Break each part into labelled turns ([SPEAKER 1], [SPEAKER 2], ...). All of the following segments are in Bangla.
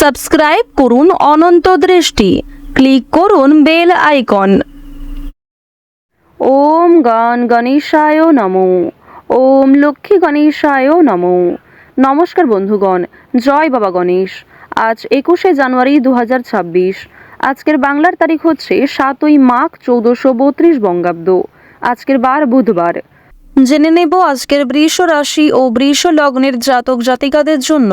[SPEAKER 1] সাবস্ক্রাইব করুন অনন্ত দৃষ্টি। ক্লিক করুন বেল আইকন। ওম গণ গণেশায় নমো। ওম লক্ষ্মী গণেশায় নমো। নমস্কার বন্ধুগণ, জয় বাবা গণেশ। আজ একুশে জানুয়ারি দু হাজার ছাব্বিশ। আজকের বাংলার তারিখ হচ্ছে সাতই মাঘ চৌদ্দশো বত্রিশ বঙ্গাব্দ। আজকের বার বুধবার। জেনে নেব আজকের বৃষ রাশি ও বৃষ লগ্নের জাতক জাতিকাদের জন্য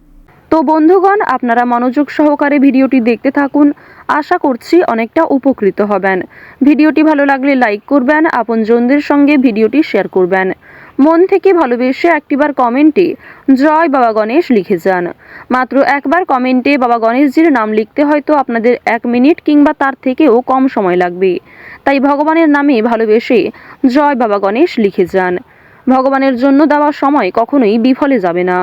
[SPEAKER 1] তো বন্ধুগণ, আপনারা মনোযোগ সহকারে ভিডিওটি দেখতে থাকুন। আশা করছি অনেকটা উপকৃত হবেন। ভিডিওটি ভালো লাগলে লাইক করবেন, আপনজনদের সঙ্গে ভিডিওটি শেয়ার করবেন। মন থেকে ভালোবেসে একটিবার কমেন্টে জয় বাবা গণেশ লিখে যান। মাত্র একবার কমেন্টে বাবা গণেশজির নাম লিখতে হয়তো আপনাদের এক মিনিট কিংবা তার থেকেও কম সময় লাগবে। তাই ভগবানের নামে ভালোবেসে জয় বাবা গণেশ লিখে যান। ভগবানের জন্য দেওয়া সময় কখনোই বিফলে যাবে না।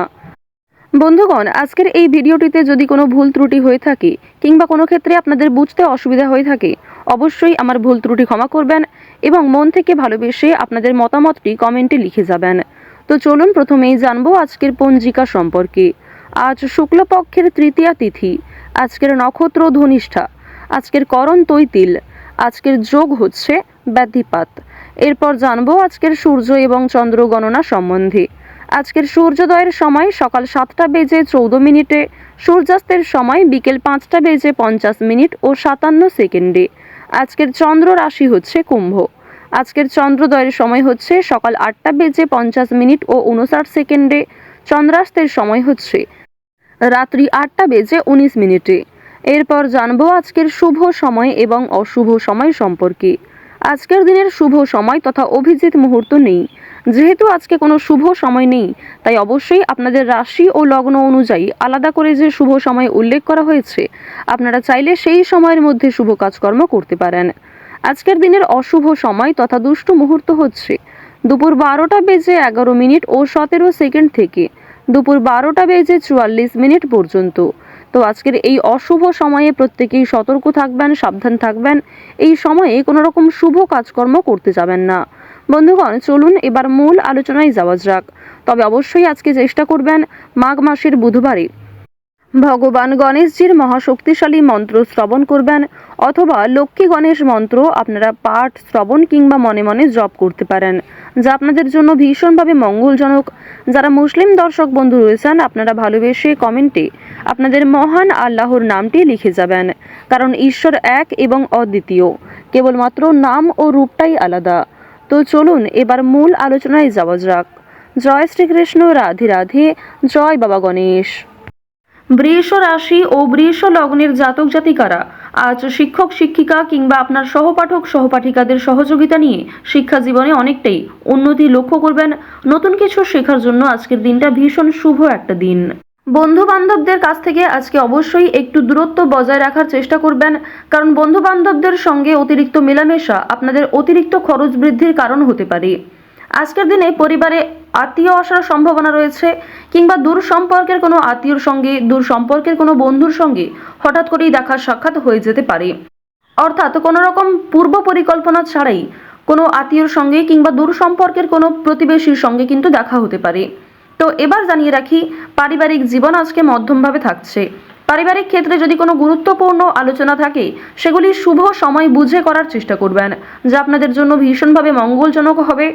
[SPEAKER 1] বন্ধুগণ, আজকের এই ভিডিওটিতে যদি কোনো ভুল ত্রুটি হয়ে থাকে কিংবা কোনো ক্ষেত্রে আপনাদের বুঝতে অসুবিধা হয়ে থাকে, অবশ্যই আমার ভুল ত্রুটি ক্ষমা করবেন এবং মন থেকে ভালোবেসে আপনাদের মতামতটি কমেন্টে লিখে যাবেন। তো চলুন প্রথমেই জানব আজকের পঞ্জিকা সম্পর্কে। আজ শুক্লপক্ষের তৃতীয়া তিথি, আজকের নক্ষত্র ধনিষ্ঠা, আজকের করণ তৈতিল, আজকের যোগ হচ্ছে ব্যাধিপাত। এরপর জানব আজকের সূর্য এবং চন্দ্র গণনা সম্বন্ধে। আজকের সূর্যোদয়ের সময় সকাল সাতটা বেজে চৌদ্দ মিনিটে, সূর্যাস্তের সময় বিকেল পাঁচটা বেজে পঞ্চাশ মিনিট ও সাতান্ন সেকেন্ডে। আজকের চন্দ্র রাশি হচ্ছে কুম্ভ। আজকের চন্দ্রোদয়ের সময় হচ্ছে সকাল আটটা বেজে পঞ্চাশ মিনিট ও উনষাট সেকেন্ডে, চন্দ্রাস্তের সময় হচ্ছে রাত্রি আটটা বেজে উনিশ মিনিটে। এরপর জানব আজকের শুভ সময় এবং অশুভ সময় সম্পর্কে। আজকের দিনের শুভ সময় তথা অভিজিৎ মুহূর্ত নেই। যেহেতু আজকে কোনো শুভ সময় নেই, তাই অবশ্যই আপনাদের রাশি ও লগ্ন অনুযায়ী আলাদা করে যে শুভ সময় উল্লেখ করা হয়েছে, আপনারা চাইলে সেই সময়ের মধ্যে শুভ কাজকর্ম করতে পারেন। আজকের দিনের অশুভ সময় তথা দুষ্টু মুহূর্ত হচ্ছে। দুপুর বারোটা বেজে এগারো মিনিট ও সতেরো সেকেন্ড থেকে দুপুর বারোটা বেজে চুয়াল্লিশ মিনিট পর্যন্ত। তো আজকের এই অশুভ সময়ে প্রত্যেকেই সতর্ক থাকবেন, সাবধান থাকবেন। এই সময়ে কোনো রকম শুভ কাজকর্ম করতে যাবেন না। বন্ধুগণ, চলুন এবার মূল আলোচনায় যাওয়া যাক। তবে অবশ্যই আজকে চেষ্টা করবেন মাঘ মাসের বুধবারে। ভগবান গণেশজির মহাশক্তিশালী মন্ত্র শ্রবণ করবেন অথবা লক্ষ্মী গণেশ মন্ত্র আপনারা পাঠ, শ্রবণ কিংবা মনে মনে জপ করতে পারেন, যা আপনাদের জন্য ভীষণভাবে মঙ্গলজনক। যারা মুসলিম দর্শক বন্ধু রয়েছেন, আপনারা ভালোবেসে কমেন্টে আপনাদের মহান আল্লাহর নামটি লিখে যাবেন, কারণ ঈশ্বর এক এবং অদ্বিতীয়, কেবলমাত্র নাম ও রূপটাই আলাদা। তো চলুন এবার মূল আলোচনায় যাওয়া যাক। জয় শ্রীকৃষ্ণ, রাধে রাধে, জয় বাবা গণেশ। বৃষ রাশি ও বৃষ লগ্নের জাতক জাতিকারা, আজ শিক্ষক, শিক্ষিকা কিংবা আপনার সহপাঠক, সহপাঠিকাদের সহযোগিতা নিয়ে শিক্ষা জীবনে অনেকটাই উন্নতি লক্ষ্য করবেন। নতুন কিছু শেখার জন্য আজকের দিনটা ভীষণ শুভ একটা দিন। বন্ধু বান্ধবদের কাছ থেকে আজকে অবশ্যই একটু দূরত্ব বজায় রাখার চেষ্টা করবেন, কারণ বন্ধু বান্ধবদের সঙ্গে অতিরিক্ত মেলামেশা আপনাদের অতিরিক্ত খরচ বৃদ্ধির কারণ হতে পারে। আজকের দিনে পরিবারে আত্মীয় আসার সম্ভাবনা রয়েছে কিংবা দূর সম্পর্কের কোনো আত্মীয়র সঙ্গে, দূর সম্পর্কের কোনো বন্ধুর সঙ্গে হঠাৎ করেই দেখা সাক্ষাৎ হয়ে যেতে পারে। অর্থাৎ কোনো রকম পূর্ব পরিকল্পনা ছাড়াই কোনো আত্মীয়র সঙ্গে কিংবা দূর সম্পর্কের কোনো প্রতিবেশীর সঙ্গে কিন্তু দেখা হতে পারে। তো এবার জানিয়ে রাখি, পারিবারিক জীবন আজকে মধ্যমভাবে থাকছে। পারিবারিক ক্ষেত্রে যদি কোনো গুরুত্বপূর্ণ আলোচনা থাকে, সেগুলি শুভ সময় বুঝে করার চেষ্টা করবেন, যা আপনাদের জন্য ভীষণভাবে মঙ্গলজনক হবে।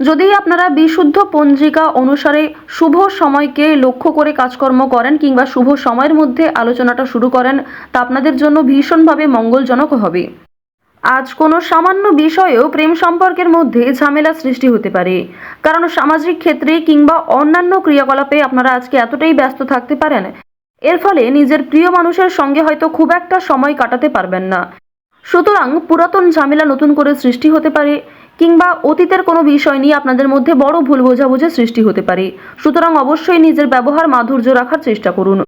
[SPEAKER 1] যদি আপনারা বিশুদ্ধ পঞ্জিকা অনুসারে শুভ সময়কে লক্ষ্য করে কাজকর্ম করেন কিংবা শুভ সময়ের মধ্যে আলোচনাটা শুরু করেন, তা আপনাদের জন্য ভীষণভাবে মঙ্গলজনক হবে। আজ কোনো সামান্য বিষয়েও প্রেম সম্পর্কের মধ্যে ঝামেলা সৃষ্টি হতে পারে। কারণ সামাজিক ক্ষেত্রে কিংবা অন্যান্য ক্রিয়াকলাপে আপনারা আজকে এতটাই ব্যস্ত থাকতে পারেন, এর ফলে নিজের প্রিয় মানুষের সঙ্গে হয়তো খুব একটা সময় কাটাতে পারবেন না। সুতরাং পুরাতন ঝামেলা নতুন করে সৃষ্টি হতে পারে কিংবা অতীতের কোনো বিষয় নিয়ে আপনাদের মধ্যে বড় ভুল বোঝাবুঝি সৃষ্টি হতে পারে। সুতরাং অবশ্যই নিজের ব্যবহার মাধুর্য রাখার চেষ্টা করুন।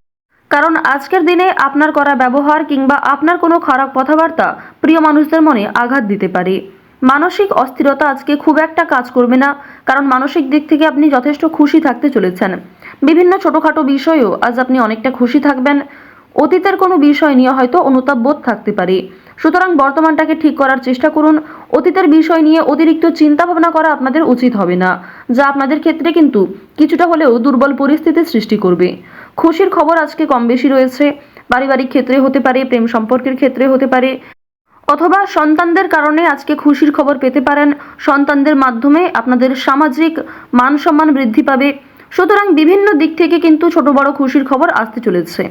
[SPEAKER 1] কারণ আজকের দিনে আপনার করা ব্যবহার কিংবা আপনার কোনো খারাপ কথাবার্তা প্রিয় মানুষদের মনে আঘাত দিতে পারে। মানসিক অস্থিরতা আজকে খুব একটা কাজ করবে না, কারণ মানসিক দিক থেকে আপনি যথেষ্ট খুশি থাকতে চলেছেন। বিভিন্ন ছোটোখাটো বিষয়েও আজ আপনি অনেকটা খুশি থাকবেন। অতীতের কোনো বিষয় নিয়ে হয়তো অনুতাপ বোধ থাকতে পারে। সুতরাং বর্তমানটাকে ঠিক করার চেষ্টা করুন। অতীতের বিষয় নিয়ে অতিরিক্ত চিন্তা ভাবনা করা আপনাদের উচিত হবে না, যা আপনাদের ক্ষেত্রে কিন্তু কিছুটা হলেও দুর্বল পরিস্থিতির সৃষ্টি করবে। খুশির খবর আজকে কম বেশি রয়েছে, পারিবারিক ক্ষেত্রে হতে পারে, প্রেম সম্পর্কের ক্ষেত্রে হতে পারে, অথবা সন্তানদের কারণে আজকে খুশির খবর পেতে পারেন, সন্তানদের মাধ্যমে আপনাদের সামাজিক মান সম্মান বৃদ্ধি পাবে। সুতরাং বিভিন্ন দিক থেকে কিন্তু ছোট বড় খুশির খবর আসতে চলেছে।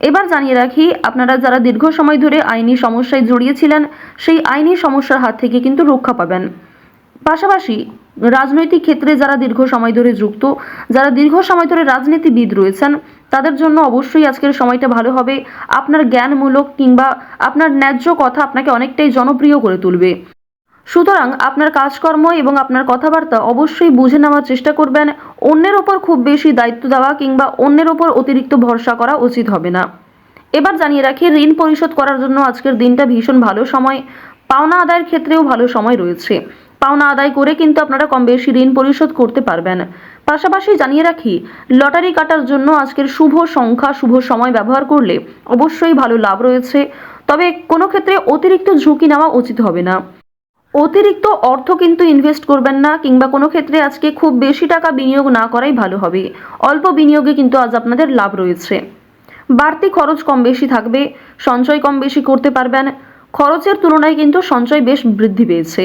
[SPEAKER 1] এবার জানিয়ে রাখি, আপনারা যারা দীর্ঘ সময় ধরে আইনি সমস্যায় জড়িয়েছিলেন, সেই আইনি সমস্যার হাত থেকে কিন্তু রক্ষা পাবেন। পাশাপাশি রাজনৈতিক ক্ষেত্রে যারা দীর্ঘ সময় ধরে যুক্ত, যারা দীর্ঘ সময় ধরে রাজনীতিবিদ রয়েছেন, তাদের জন্য অবশ্যই আজকের সময়টা ভালো হবে। আপনার জ্ঞানমূলক কিংবা আপনার ন্যায্য কথা আপনাকে অনেকটাই জনপ্রিয় করে তুলবে। সুতরাং আপনার কাজকর্ম এবং আপনার কথাবার্তা অবশ্যই বুঝে নেওয়ার চেষ্টা করবেন। অন্যের ওপর খুব বেশি দায়িত্ব দেওয়া কিংবা অন্যের ওপর অতিরিক্ত ভরসা করা উচিত হবে না। এবার জানিয়ে রাখি, ঋণ পরিশোধ করার জন্য আজকের দিনটা ভীষণ ভালো সময়। পাওনা আদায়ের ক্ষেত্রেও ভালো সময় রয়েছে। পাওনা আদায় করে কিন্তু আপনারা কম বেশি ঋণ পরিশোধ করতে পারবেন। পাশাপাশি জানিয়ে রাখি, লটারি কাটার জন্য আজকের শুভ সংখ্যা, শুভ সময় ব্যবহার করলে অবশ্যই ভালো লাভ রয়েছে। তবে কোনো ক্ষেত্রে অতিরিক্ত ঝুঁকি নেওয়া উচিত হবে না। অতিরিক্ত অর্থ কিন্তু ইনভেস্ট করবেন না কিংবা কোনো ক্ষেত্রে আজকে খুব বেশি টাকা বিনিয়োগ না করাই ভালো হবে। অল্প বিনিয়োগে কিন্তু আজ আপনাদের লাভ রয়েছে। বাড়তি খরচ কম বেশি থাকবে, সঞ্চয় কম বেশি করতে পারবেন, খরচের তুলনায় কিন্তু সঞ্চয় বেশ বৃদ্ধি পেয়েছে।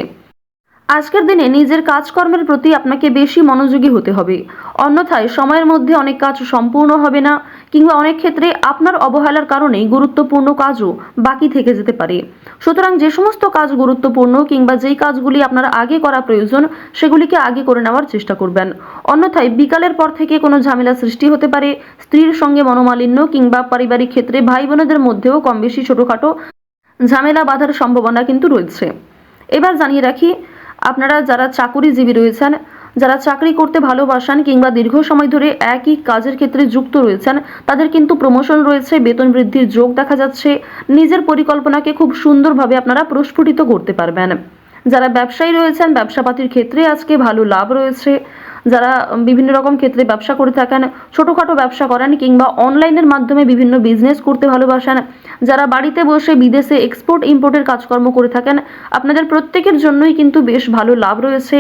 [SPEAKER 1] আজকের দিনে নিজের কাজকর্মের প্রতি আপনাকে বেশি মনোযোগী হতে হবে। অন্যথায় সময়ের মধ্যে অনেক কাজ সম্পূর্ণ হবে না কিংবা অনেক ক্ষেত্রে আপনার অবহেলার কারণে গুরুত্বপূর্ণ কাজও বাকি থেকে যেতে পারে। সুতরাং যে সমস্ত কাজ গুরুত্বপূর্ণ কিংবা যেই কাজগুলি আপনার আগে করা প্রয়োজন, সেগুলিকে আগে করে নেওয়ার চেষ্টা করবেন। অন্যথায় বিকালের পর থেকে কোনো ঝামেলা সৃষ্টি হতে পারে। স্ত্রীর সঙ্গে মনোমালিন্য কিংবা পারিবারিক ক্ষেত্রে ভাই বোনেদের মধ্যেও কম বেশি ছোটোখাটো ঝামেলা বাঁধার সম্ভাবনা কিন্তু রয়েছে। এবার জানিয়ে রাখি, আপনারা যারা চাকুরিজীবী রয়েছেন যারা চাকরি করতে ভালোবাসেন কিংবা দীর্ঘ সময় ধরে একই কাজের ক্ষেত্রে যুক্ত রয়েছেন, তাদের কিন্তু প্রমোশন রয়েছে, বেতন বৃদ্ধির যোগ দেখা যাচ্ছে। নিজের পরিকল্পনাকে খুব সুন্দরভাবে আপনারা প্রস্ফুটিত করতে পারবেন। যারা ব্যবসায়ী রয়েছেন, ব্যবসাপাতির ক্ষেত্রে আজকে ভালো লাভ রয়েছে। যারা বিভিন্ন রকম ক্ষেত্রে ব্যবসা করে থাকেন, ছোটোখাটো ব্যবসা করেন কিংবা অনলাইনের মাধ্যমে বিভিন্ন বিজনেস করতে ভালোবাসেন। যারা বাড়িতে বসে বিদেশে এক্সপোর্ট ইম্পোর্টের কাজকর্ম করে থাকেন, আপনাদের প্রত্যেকের জন্যই কিন্তু বেশ ভালো লাভ রয়েছে।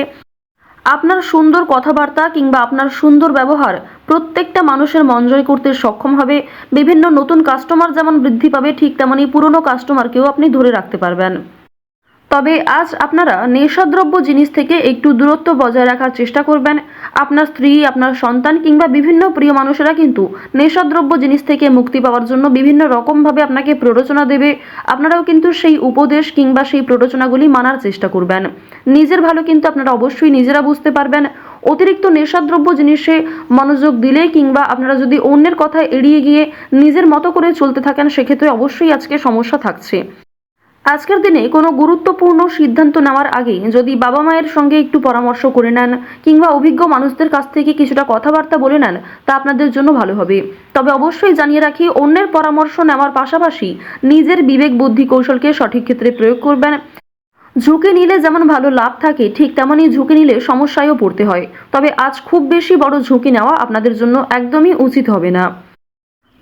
[SPEAKER 1] আপনার সুন্দর কথাবার্তা কিংবা আপনার সুন্দর ব্যবহার প্রত্যেকটা মানুষের মন জয় করতে সক্ষম হবে। বিভিন্ন নতুন কাস্টমার যেমন বৃদ্ধি পাবে, ঠিক তেমনই পুরনো কাস্টমারকেও আপনি ধরে রাখতে পারবেন। তবে আজ আপনারা নেশাদ্রব্য জিনিস থেকে একটু দূরত্ব বজায় রাখার চেষ্টা করবেন। আপনার স্ত্রী, আপনার সন্তান কিংবা বিভিন্ন প্রিয় মানুষেরা কিন্তু নেশাদ্রব্য জিনিস থেকে মুক্তি পাওয়ার জন্য বিভিন্ন রকমভাবে আপনাকে প্ররোচনা দেবে। আপনারাও কিন্তু সেই উপদেশ কিংবা সেই প্ররোচনাগুলি মানার চেষ্টা করবেন। নিজের ভালো কিন্তু আপনারা অবশ্যই নিজেরা বুঝতে পারবেন। অতিরিক্ত নেশাদ্রব্য জিনিসে মনোযোগ দিলে কিংবা আপনারা যদি অন্যের কথা এড়িয়ে গিয়ে নিজের মতো করে চলতে থাকেন, সেক্ষেত্রে অবশ্যই আজকে সমস্যা থাকছে। আজকের দিনে কোনো গুরুত্বপূর্ণ সিদ্ধান্ত নেওয়ার আগে যদি বাবা মায়ের সঙ্গে একটু পরামর্শ করে নেন কিংবা অভিজ্ঞ মানুষদের কাছ থেকে কিছুটা কথাবার্তা বলে নেন, তা আপনাদের জন্য ভালো হবে। তবে অবশ্যই জানিয়ে রাখি, অন্যের পরামর্শ নেওয়ার পাশাপাশি নিজের বিবেক বুদ্ধি কৌশলকে সঠিক ক্ষেত্রে প্রয়োগ করবেন। ঝুঁকি নিলে যেমন ভালো লাভ থাকে, ঠিক তেমনই ঝুঁকি নিলে সমস্যায়ও পড়তে হয়। তবে আজ খুব বেশি বড় ঝুঁকি নেওয়া আপনাদের জন্য একদমই উচিত হবে না।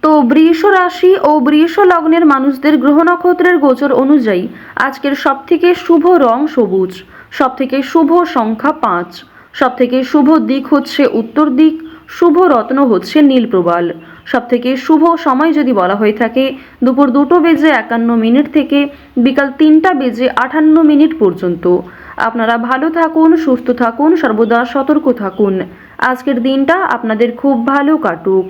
[SPEAKER 1] তো বৃষ রাশি ও বৃষ লগ্নের মানুষদের গ্রহ নক্ষত্রের গোচর অনুযায়ী আজকের সবথেকে শুভ রং সবুজ, সবথেকে শুভ সংখ্যা পাঁচ, সবথেকে শুভ দিক হচ্ছে উত্তর দিক, শুভ রত্ন হচ্ছে নীল প্রবাল, সবথেকে শুভ সময় যদি বলা হয়ে থাকে, দুপুর দুটো বেজে একান্ন মিনিট থেকে বিকাল তিনটা বেজে আটান্ন মিনিট পর্যন্ত। আপনারা ভালো থাকুন, সুস্থ থাকুন, সর্বদা সতর্ক থাকুন। আজকের দিনটা আপনাদের খুব ভালো কাটুক।